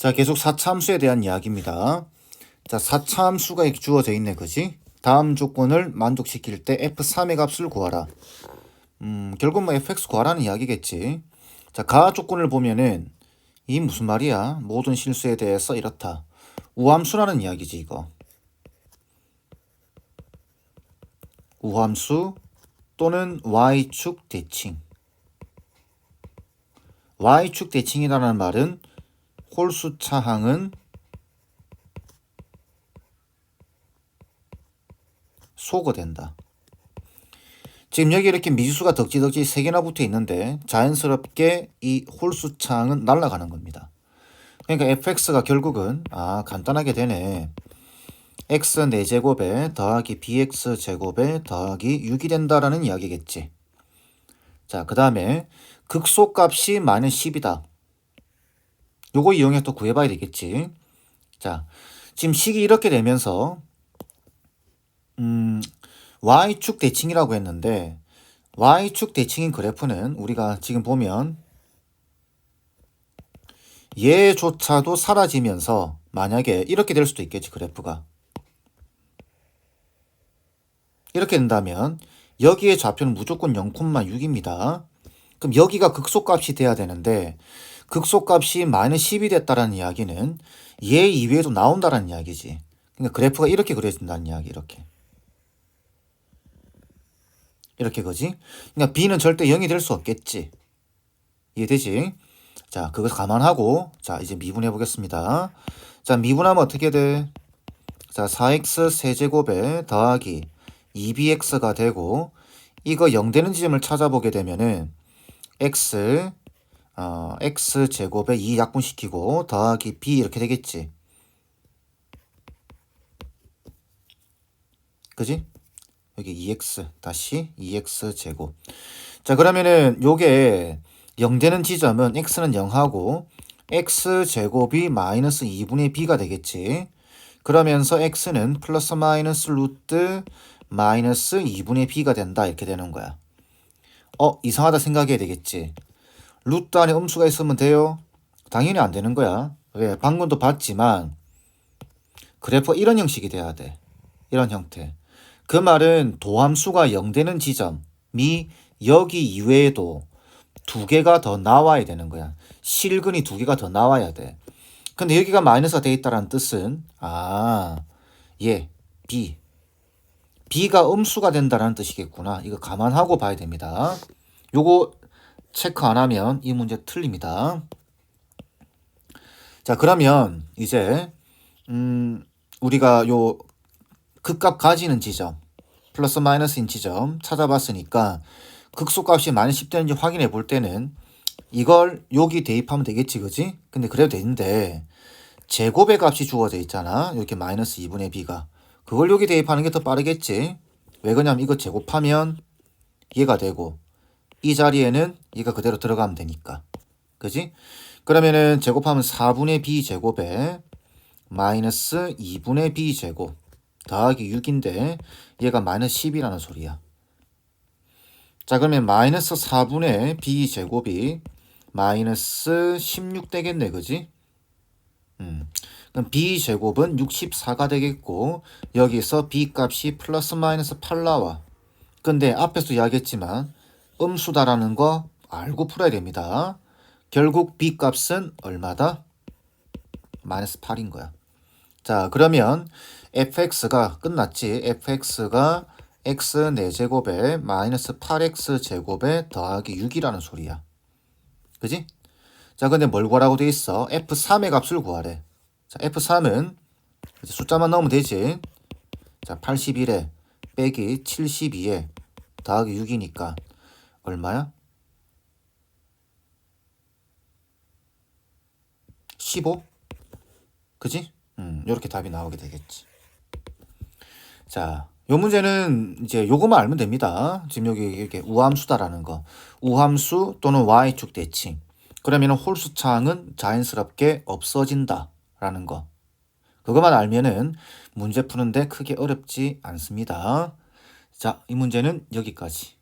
자, 계속 4차 함수에 대한 이야기입니다. 자, 4차 함수가 이렇게 주어져 있네, 그지? 다음 조건을 만족시킬 때 f3의 값을 구하라. 음, 결국 뭐 fx 구하라는 이야기겠지. 자, 가 조건을 보면은 이 무슨 말이야? 모든 실수에 대해서 이렇다. 우함수라는 이야기지, 이거. 우함수 또는 y축 대칭. y축 대칭이라는 말은 홀수 차항은 소거 된다. 지금 여기 이렇게 미지수가 덕지덕지 세 개나 붙어 있는데 자연스럽게 이 홀수 차항은 날아가는 겁니다. 그러니까 fx가 결국은 아 간단하게 되네. x 4제곱에 더하기 bx 제곱에 더하기 6이 된다라는 이야기겠지. 자, 그 다음에 극소값이 마이너스 10이다. 요거 이용해 또 구해봐야 되겠지. 자, 지금 식이 이렇게 되면서 음, y축 대칭이라고 했는데 y축 대칭인 그래프는 우리가 지금 보면 얘조차도 사라지면서 만약에 이렇게 될 수도 있겠지 그래프가 이렇게 된다면 여기에 좌표는 무조건 0,6입니다. 그럼 여기가 극소값이 돼야 되는데 극소값이 마이너스 10이 됐다라는 이야기는 얘 이외에도 나온다라는 이야기지. 그러니까 그래프가 이렇게 그려진다는 이야기 이렇게. 이렇게 거지. 그러니까 b는 절대 0이 될 수 없겠지. 이해되지? 자, 그거 감안하고 자, 이제 미분해 보겠습니다. 자, 미분하면 어떻게 돼? 자, 4x 세제곱에 더하기 2bx가 되고 이거 0 되는 지점을 찾아보게 되면은 x 어, x 제곱에 2 약분시키고 더하기 b 이렇게 되겠지. 그지? 여기 2x 다시 2x 제곱. 자 그러면은 요게 0 되는 지점은 x는 0하고 x 제곱이 마이너스 2분의 b가 되겠지. 그러면서 x는 플러스 마이너스 루트 마이너스 2분의 b가 된다 이렇게 되는 거야. 어 이상하다 생각해야 되겠지. 루트 안에 음수가 있으면 돼요? 당연히 안 되는 거야. 왜? 방금도 봤지만 그래프 이런 형식이 돼야 돼. 이런 형태. 그 말은 도함수가 0 되는 지점이 여기 이외에도 두 개가 더 나와야 되는 거야. 실근이 두 개가 더 나와야 돼. 근데 여기가 마이너스가 돼 있다는 뜻은 아, 예, B. B가 음수가 된다는 뜻이겠구나. 이거 감안하고 봐야 됩니다. 요거 체크 안 하면 이 문제 틀립니다. 자, 그러면 이제 음, 우리가 요 극값 가지는 지점 플러스 마이너스인 지점 찾아봤으니까 극소값이 마이너스 10 되는지 확인해 볼 때는 이걸 여기 대입하면 되겠지 그지? 근데 그래도 되는데 제곱의 값이 주어져 있잖아 이렇게 마이너스 2분의 b가 그걸 여기 대입하는 게 더 빠르겠지 왜 그러냐면 이거 제곱하면 얘가 되고 이 자리에는 얘가 그대로 들어가면 되니까 그지? 그러면은 제곱하면 4분의 b 제곱에 마이너스 2분의 b 제곱 더하기 6인데 얘가 마이너스 10이라는 소리야. 자 그러면 마이너스 4분의 b 제곱이 마이너스 16 되겠네 그지? 음. 그럼 b 제곱은 64가 되겠고 여기서 b 값이 플러스 마이너스 8 나와. 근데 앞에서 이야기했지만 음수다라는 거 알고 풀어야 됩니다. 결국 b 값은 얼마다? 마이너스 8인 거야. 자 그러면 fx가 끝났지. fx가 x 4제곱에 마이너스 8x 제곱에 더하기 6이라는 소리야. 그지? 자, 근데 뭘 구하라고 돼 있어? f3의 값을 구하래. 자, f3은 숫자만 넣으면 되지. 자, 81에 빼기 72에 더하기 6이니까 얼마야? 15? 그지? 음, 이렇게 답이 나오게 되겠지. 자, 요 문제는 이제 요거만 알면 됩니다. 지금 여기 이렇게 우함수다라는 거. 우함수 또는 y축 대칭. 그러면 홀수 차항은 자연스럽게 없어진다라는 거. 그것만 알면은 문제 푸는데 크게 어렵지 않습니다. 자, 이 문제는 여기까지.